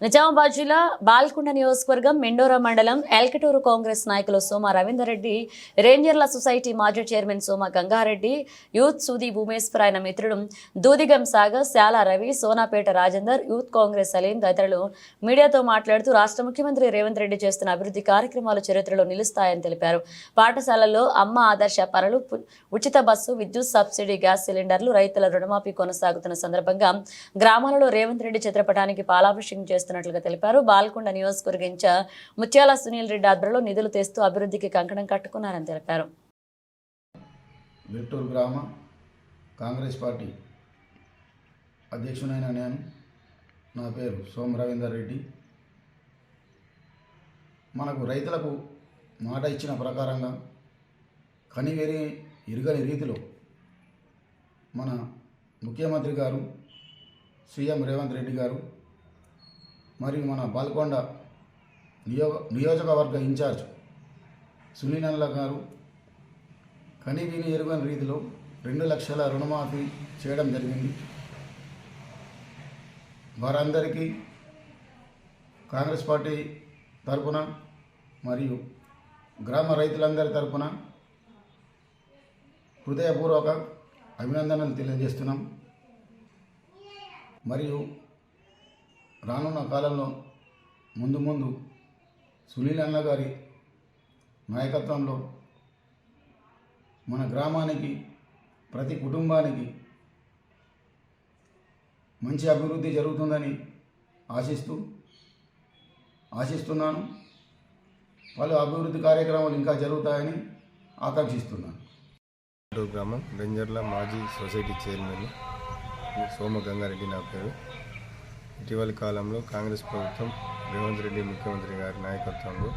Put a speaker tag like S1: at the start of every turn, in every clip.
S1: నిజామాబాద్ జిల్లా బాల్కొండ నియోజకవర్గం మెండోరా మండలం ఎల్కటూరు కాంగ్రెస్ నాయకులు సోమ రవీందర్ రెడ్డి రేంజర్ల సొసైటీ మాజీ చైర్మన్ సోమ గంగారెడ్డి యూత్ సూది భూమేశ్వర్ ఆయన మిత్రుడు దూదిగం సాగర్ శాల రవి సోనాపేట రాజేందర్ యూత్ కాంగ్రెస్ సలీం తదితరులు మీడియాతో మాట్లాడుతూ రాష్ట్ర ముఖ్యమంత్రి రేవంత్ రెడ్డి చేస్తున్న అభివృద్ధి కార్యక్రమాలు చరిత్రలో నిలుస్తాయని తెలిపారు. పాఠశాలల్లో అమ్మ ఆదర్శ పనులు ఉచిత బస్సు విద్యుత్ సబ్సిడీ గ్యాస్ సిలిండర్లు రైతుల రుణమాఫీ కొనసాగుతున్న సందర్భంగా గ్రామాలలో రేవంత్ రెడ్డి చిత్రపటానికి పాలాభిషేకం చేస్తున్నట్లుగా తెలిపారు. బాల్కొండ నియోజకవర్గ ఇన్ఛార్జ్ ముత్యాల సునీల్ రెడ్డి ఆధ్వర్యంలో నిధులు తెస్తూ అభివృద్ధికి కంకణం కట్టుకున్నారని తెలిపారు.
S2: వెట్టూరు గ్రామ కాంగ్రెస్ పార్టీ అధ్యక్షునైన నేను నా పేరు సోమ రవీందర్ రెడ్డి. మనకు రైతులకు మాట ఇచ్చిన ప్రకారంగా కనివెరి ఇరుగని రీతిలో మన ముఖ్యమంత్రి గారు సీఎం రేవంత్ రెడ్డి గారు మరియు మన బాల్కొండ నియో నియోజకవర్గ ఇన్ఛార్జ్ సునీనల్ల గారు కనివిని ఎరుగని రీతిలో రెండు లక్షల రుణమాఫీ చేయడం జరిగింది. వారందరికీ కాంగ్రెస్ పార్టీ తరపున మరియు గ్రామ రైతులందరి తరపున హృదయపూర్వక అభినందనలు తెలియజేస్తున్నాం. మరియు రానున్న కాలంలో ముందు ముందు సునీల్ అన్న గారి నాయకత్వంలో మన గ్రామానికి ప్రతి కుటుంబానికి మంచి అభివృద్ధి జరుగుతుందని ఆశిస్తూ ఆశిస్తున్నాను. వాళ్ళు అభివృద్ధి కార్యక్రమాలు ఇంకా జరుగుతాయని ఆకాంక్షిస్తున్నాను.
S3: గ్రామం రేంజర్ల మాజీ సొసైటీ చైర్మన్ సోమ గంగారెడ్డి నా పేరు. ఇటీవలి కాలంలో కాంగ్రెస్ ప్రభుత్వం రేవంత్ రెడ్డి ముఖ్యమంత్రి గారి నాయకత్వంలో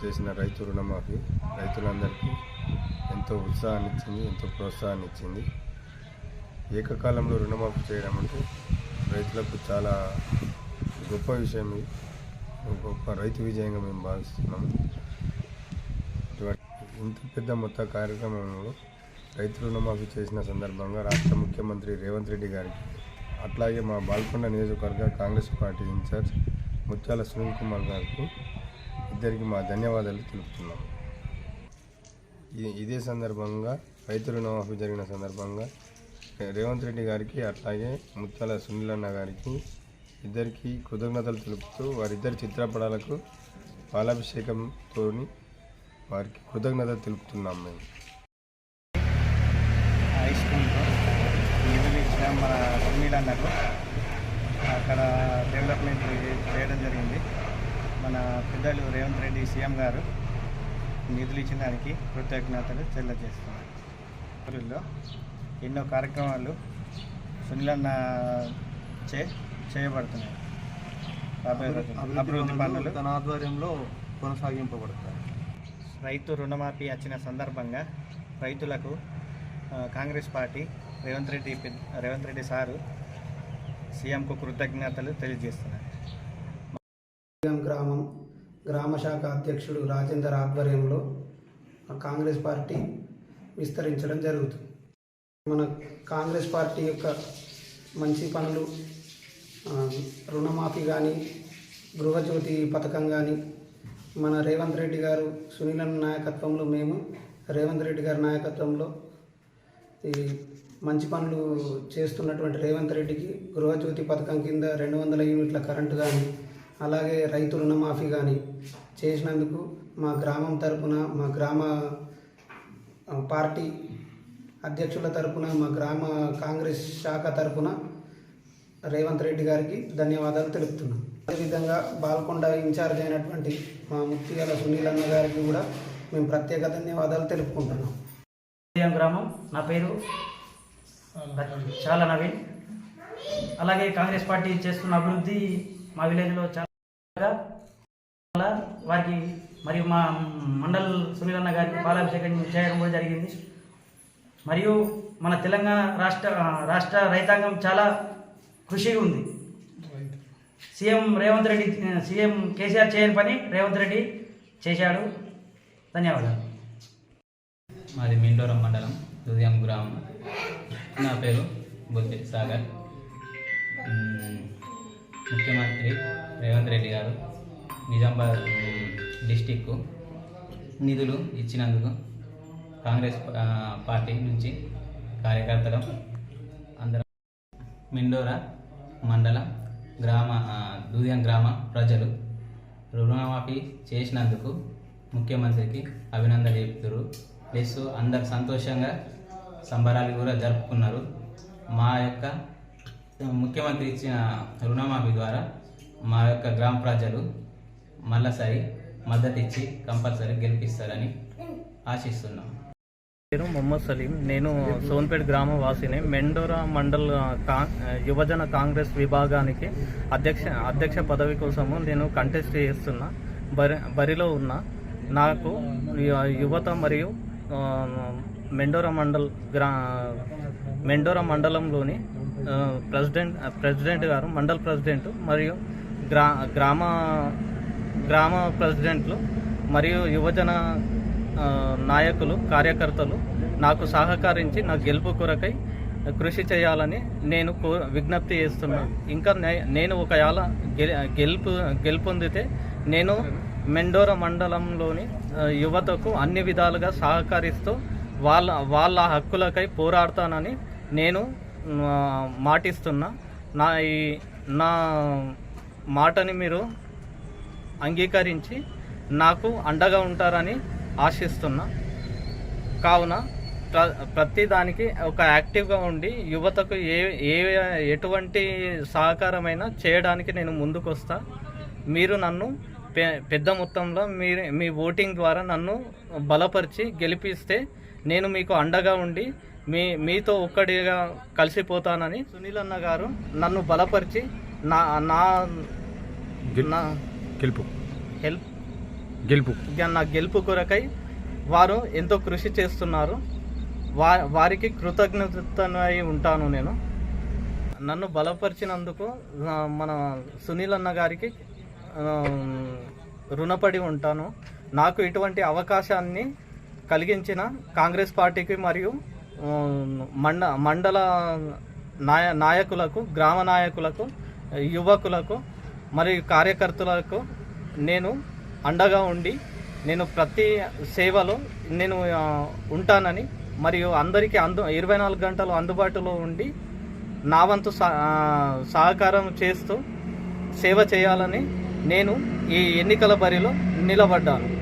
S3: చేసిన రైతు రుణమాఫీ రైతులందరికీ ఎంతో ఉత్సాహాన్ని ఇచ్చింది ఎంతో ప్రోత్సాహాన్ని ఇచ్చింది ఏకకాలంలో రుణమాఫీ చేయడం అంటే రైతులకు చాలా గొప్ప విషయం ఒక గొప్ప రైతు విజయంగా మేము భావిస్తున్నాము. ఇంత పెద్ద మొత్త కార్యక్రమంలో రైతు రుణమాఫీ చేసిన సందర్భంగా రాష్ట్ర ముఖ్యమంత్రి రేవంత్ రెడ్డి గారికి అట్లాగే మా బాల్కొండ నియోజకవర్గ కాంగ్రెస్ పార్టీ ఇన్ఛార్జ్ ముత్యాల సునీల్ కుమార్ గారికి ఇద్దరికి మా ధన్యవాదాలు తెలుపుతున్నాం. ఇదే సందర్భంగా రైతు రుణమాఫీ జరిగిన సందర్భంగా రేవంత్ రెడ్డి గారికి అట్లాగే ముత్యాల సునీల్ అన్న గారికి ఇద్దరికి కృతజ్ఞతలు తెలుపుతూ వారిద్దరి చిత్రపటాలకు పాలాభిషేకంతో వారికి కృతజ్ఞత తెలుపుతున్నాం మేము.
S4: సునీల్ అన్నకు అక్కడ డెవలప్మెంట్ చేయడం జరిగింది. మన పెద్దలు రేవంత్ రెడ్డి సీఎం గారు నిధులు ఇచ్చిన దానికి కృతజ్ఞతలు తెలియజేస్తున్నారు ఊరిలో ఎన్నో కార్యక్రమాలు సునీల్ అన్న చే చేయబడుతున్నాయి. అభివృద్ధి పనులు
S5: తన ఆధ్వర్యంలో కొనసాగింపబడతాయి.
S4: రైతు రుణమాఫీ వచ్చిన సందర్భంగా రైతులకు కాంగ్రెస్ పార్టీ రేవంత్ రెడ్డి రేవంత్ రెడ్డి సారు సీఎంకు కృతజ్ఞతలు తెలియజేస్తున్నారు.
S6: గ్రామం గ్రామ శాఖ అధ్యక్షుడు రాజేందర్ ఆధ్వర్యంలో కాంగ్రెస్ పార్టీ విస్తరించడం జరుగుతుంది. మన కాంగ్రెస్ పార్టీ యొక్క మంచి పనులు రుణమాఫీ కానీ గృహజ్యోతి పథకం కానీ మన రేవంత్ రెడ్డి గారు సునీలన్ నాయకత్వంలో మేము రేవంత్ రెడ్డి గారి నాయకత్వంలో ఈ మంచి పనులు చేస్తున్నటువంటి రేవంత్ రెడ్డికి గృహజ్యోతి పథకం కింద రెండు వందల యూనిట్ల కరెంటు కానీ అలాగే రైతు రుణమాఫీ కానీ చేసినందుకు మా గ్రామం తరపున మా గ్రామ పార్టీ అధ్యక్షుల తరపున మా గ్రామ కాంగ్రెస్ శాఖ తరపున రేవంత్ రెడ్డి గారికి ధన్యవాదాలు తెలుపుతున్నాం. అదేవిధంగా బాల్కొండ ఇన్ఛార్జ్ అయినటువంటి మా ముత్యాల సునీల్ అన్న గారికి కూడా మేము ప్రత్యేక ధన్యవాదాలు తెలుపుకుంటున్నాం.
S7: ఉదయం గ్రామం నా పేరు చాలా నవీన్. అలాగే కాంగ్రెస్ పార్టీ చేస్తున్న అభివృద్ధి మా విలేజ్లో చాలా వారికి మరియు మా మండల్ సునీలన్న గారికి పాలాభిషేకం చేయడం కూడా జరిగింది. మరియు మన తెలంగాణ రాష్ట్ర రాష్ట్ర రైతాంగం చాలా కృషి ఉంది. సీఎం రేవంత్ రెడ్డి సీఎం కేసీఆర్ చేయని పని రేవంత్ రెడ్డి చేశాడు. ధన్యవాదాలు.
S8: మాది మిండోరం మండలం హృదయం గ్రామం. నా పేరు బుద్ధి సాగర్. ముఖ్యమంత్రి రేవంత్ రెడ్డి గారు నిజామాబాద్ డిస్టిక్ నిధులు ఇచ్చినందుకు కాంగ్రెస్ పార్టీ నుంచి కార్యకర్తలు అందరం మిండోరా మండలం గ్రామ దూదియం గ్రామ ప్రజలు రుణమాఫీ చేసినందుకు ముఖ్యమంత్రికి అభినందన చెప్తున్నారు ప్లస్ అందరు సంతోషంగా సంబరాలు కూడా జరుపుకున్నారు. మా యొక్క ముఖ్యమంత్రి ఇచ్చిన రుణమాఫీ ద్వారా మా యొక్క గ్రామ ప్రజలు మళ్ళీసారి మద్దతు ఇచ్చి కంపల్సరీ గెలిపిస్తారని ఆశిస్తున్నాం.
S9: నేను మొహమ్మద్ సలీం. నేను సోన్పేట్ గ్రామ వాసిని. మెండోరా మండల్ కా యువజన కాంగ్రెస్ విభాగానికి అధ్యక్ష అధ్యక్ష పదవి కోసము నేను కంటెస్ట్ చేస్తున్నా. బరి బరిలో ఉన్నా. నాకు యువత మరియు మెండోరా మండల్ గ్రా మెండోరా మండలంలోని ప్రెసిడెంట్ ప్రెసిడెంట్ గారు మండల్ ప్రెసిడెంట్ మరియు గ్రా గ్రామ గ్రామ ప్రెసిడెంట్లు మరియు యువజన నాయకులు కార్యకర్తలు నాకు సహకరించి నా గెలుపు కొరకై కృషి చేయాలని నేను కో విజ్ఞప్తి చేస్తున్నాను. ఇంకా నే- నేను ఒకవేళ గె- గెలుపు గెలుపొందితే నేను మెండోర మండలంలోని యువతకు అన్ని విధాలుగా సహకరిస్తూ వాళ్ళ వాళ్ళ హక్కులకై పోరాడతానని నేను మాటిస్తున్నా. నా ఈ నా మాటని మీరు అంగీకరించి నాకు అండగా ఉంటారని ఆశిస్తున్నా. కావున ప్ర ప్రతి దానికి ఒక యాక్టివ్గా ఉండి యువతకు ఏ ఏ ఎటువంటి సహకారమైనా చేయడానికి నేను ముందుకొస్తా. మీరు నన్ను పెద్ద మొత్తంలో మీరు మీ ఓటింగ్ ద్వారా నన్ను బలపరిచి గెలిపిస్తే నేను మీకు అండగా ఉండి మీ మీతో ఒక్కడిగా కలిసిపోతానని సునీల్ అన్న గారు నన్ను బలపరిచి నా నా
S3: గెలుపు.
S9: హెల్ప్.
S3: గెలుపు.
S9: నా గెలుపు కొరకై వారు ఎంతో కృషి చేస్తున్నారు. వా వారికి కృతజ్ఞతనై ఉంటాను నేను. నన్ను బలపరిచినందుకు మన సునీల్ అన్న గారికి రుణపడి ఉంటాను. నాకు ఇటువంటి అవకాశాన్ని కలిగించిన కాంగ్రెస్ పార్టీకి మరియు మండ మండల నాయ నాయకులకు గ్రామ నాయకులకు యువకులకు మరియు కార్యకర్తలకు నేను అండగా ఉండి నేను ప్రతి సేవలో నేను ఉంటానని మరియు అందరికీ అందు ఇరవై నాలుగు గంటలు అందుబాటులో ఉండి నా వంతు సహ- సహకారం చేస్తూ సేవ చేయాలని నేను ఈ ఎన్నికల బరిలో నిలబడ్డాను.